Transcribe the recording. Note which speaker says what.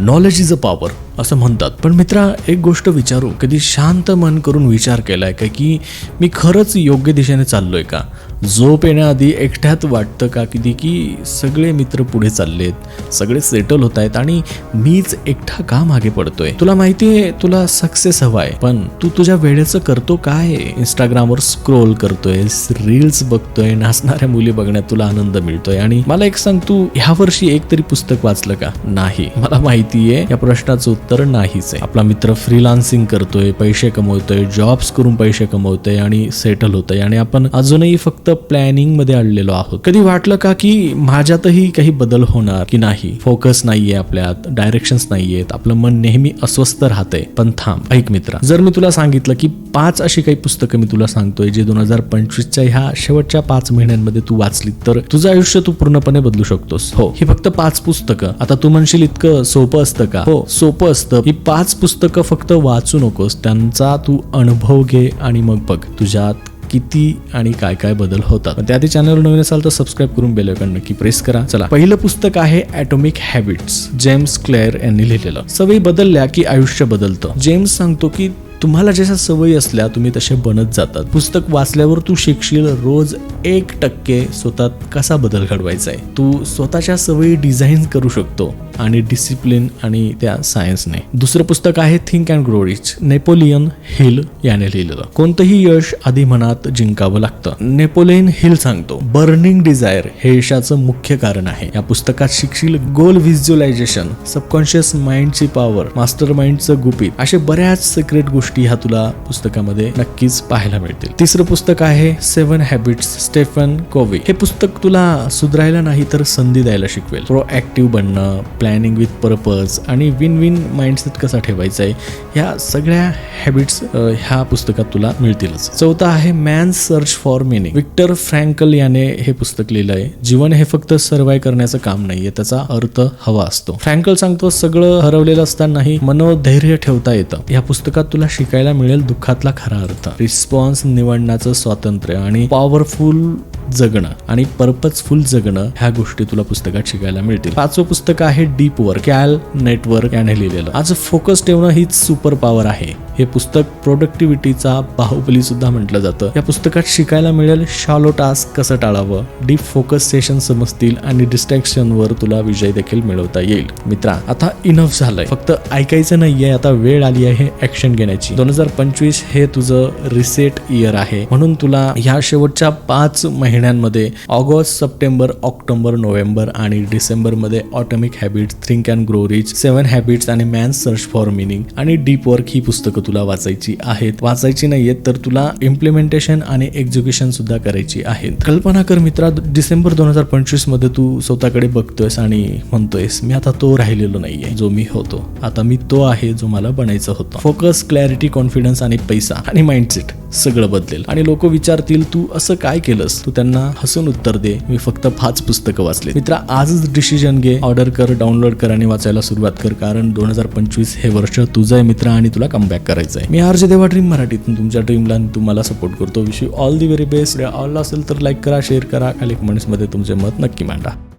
Speaker 1: Knowledge is a power असं म्हणतात. पण मित्रा एक गोष्ट विचारू. कधी शांत मन करून विचार केलाय का की मी खरंच योग्य दिशेने चाललोय का? झोप येण्याआधी एकट्यात वाटतं का किती? की सगळे मित्र पुढे चाललेत सगळे सेटल होत आहेत आणि मीच एकटा का मागे पडतोय? तुला माहितीये तुला सक्सेस हवाय पण तू तुझ्या वेळेचं करतो काय? इंस्टाग्रामवर स्क्रोल करतोय रील्स बघतोय नाचणाऱ्या मुली बघण्यात तुला आनंद मिळतोय. आणि मला एक सांग तू ह्या वर्षी एक तरी पुस्तक वाचलं का? नाही. मला माहितीये या प्रश्नाचं उत्तर नाहीच आहे. आपला मित्र फ्रीलान्सिंग करतोय पैसे कमवतोय जॉब्स करून पैसे कमवतोय आणि सेटल होतोय. आणि आपण अजूनही फक्त प्लॅनिंगमध्ये अडलेलो आहोत. कधी वाटलं का की माझ्यातही काही बदल होणार की नाही? फोकस नाहीये आपल्यात डायरेक्शन्स नाहीयेत. आपलं मन नेहमी अस्वस्थ राहतंय पण थांब ऐक मित्रा जर मी तुला सांगितलं की पाच अशी काही पुस्तकं मी तुला सांगतोय जे दोन हजार पंचवीसच्या ह्या शेवटच्या पाच महिन्यांमध्ये तू वाचली तर तुझं आयुष्य तू पूर्णपणे बदलू शकतोस. हो. ही फक्त पाच पुस्तकं. आता तू म्हणशील इतकं सोपं असतं का? हो सोपं असतं. ही पाच पुस्तकं फक्त वाचू नकोस. त्यांचा तू अनुभव घे आणि मग बघ. तुझ्यात किती आणि काय काय बदल होतात. त्या त्याआधी चॅनल नवीन असाल तर सबस्क्राईब करून बेलकन नक्की प्रेस करा. चला. पहिलं पुस्तक आहे ॲटॉमिक हॅबिट्स जेम्स क्लेअर यांनी लिहिलेलं. सवयी बदलल्या की आयुष्य बदलतं. जेम्स सांगतो की तुम्हाला जशा सवयी असल्या तुम्ही तसे बनत जातात. पुस्तक वाचल्यावर तू शिकशील रोज एक टक्के स्वतःत कसा बदल घडवायचा आहे तू स्वतःच्या सवयी डिझाईन करू शकतो. आणि डिसिप्लिन आणि त्या सायन्सने दुसरं पुस्तक आहे think and grow rich Napoleon Hill याने लिहिलेलं. कोणतंही यश आधी मनात जिंकावं लागतं. नेपोलियन हिल सांगतो बर्निंग डिझायर हे यशाचं मुख्य कारण आहे. या पुस्तकात शिकशील गोल व्हिज्युअलायझेशन सबकॉन्शियस माइंडची पॉवर मास्टर माइंडचं गुपित असे बऱ्याच सिक्रेट गोष्टी ह्या तुला पुस्तकामध्ये नक्कीच पाहायला मिळतील. तिसरं पुस्तक आहे सेव्हन हॅबिट्स स्टेफन कोवे हे पुस्तक तुला सुधारायला नाही तर संधी द्यायला शिकवेल. प्रो ऍक्टिव्ह बनणं प्लॅनिंग विथ पर्पज आणि विन विन माइंडसेट कसा ठेवायचा आहे ह्या सगळ्या हॅबिट्स ह्या पुस्तकात तुला मिळतीलच. चौथा आहे man search for meaning Viktor Frankl याने हे पुस्तक लिहिलं आहे जीवन हे फक्त सर्वाय करण्याचं काम नाहीये त्याचा अर्थ हवा असतो. फ्रँकल सांगतो सगळं हरवलेलं असतानाही मनोधैर्य ठेवता येतं. या पुस्तकात तुला शिकायला मिळेल दुःखातला खरा अर्थ. रिस्पॉन्स निवडण्याचं स्वातंत्र्य आणि पॉवरफुल जगणं आणि पर्पजफुल जगणं ह्या गोष्टी तुला पुस्तकात शिकायला मिळतील. पाचवं पुस्तक आहे डीप वर्क कॅल नेटवर्क याने लिहिलेलं. आज फोकस ठेवणं हीच सुपर पॉवर आहे. हे पुस्तक प्रोडक्टिव्हिटीचा बाहुबली सुद्धा म्हटलं जातं. या पुस्तकात शिकायला मिळेल शॉलो टास्क कसं टाळावं डीप फोकस सेशन समजतील आणि डिस्ट्रॅक्शन वर तुला विजय देखील मिळवता येईल. मित्रा आता इनफ झालंय. फक्त ऐकायचं नाहीये आता वेळ आली आहे ऍक्शन घेण्याची. दोन हजार पंचवीस हे तुझं रिसेट इयर आहे. म्हणून तुला ह्या शेवटच्या पाच महिन्यांमध्ये ऑगस्ट सप्टेंबर ऑक्टोबर नोव्हेंबर आणि डिसेंबरमध्ये atomic habits think and grow rich seven habits आणि मॅन सर्च फॉर मिनिंग आणि डीप वर्क ही पुस्तकं तुला वाचायची आहेत. वाचायची नाहीयेत तर तुला इम्प्लिमेंटेशन आणि एक्झिक्युशन सुद्धा करायची आहेत. कल्पना कर मित्रा डिसेंबर दोन हजार पंचवीसमध्ये तू स्वतःकडे बघतोयस आणि म्हणतोयस मी आता तो राहिलेलो नाहीये जो मी होतो. आता मी तो आहे जो मला बनायचा होता. फोकस क्लॅरिटी कॉन्फिडन्स आणि पैसा आणि माइंडसेट सगळं बदलेल. आणि लोक विचारतील तू असं काय केलंस? तू त्यांना हसून उत्तर दे. मी फक्त पाच पुस्तकं वाचले मित्रा आजच डिसिजन घे. ऑर्डर कर डाउनलोड कर आणि वाचायला सुरुवात कर. कारण दोन हजार पंचवीस हे वर्ष तुझं आहे मित्र आणि तुला कमबॅक करायचं आहे मी आरजे देवा ड्रीम मराठीतून तुमच्या ड्रीमला तुम्हाला सपोर्ट करतो. Wish you all the very best all असेल तर लाईक करा शेअर करा. खाली कमेंट्समध्ये तुमचे मत नक्की मांडा.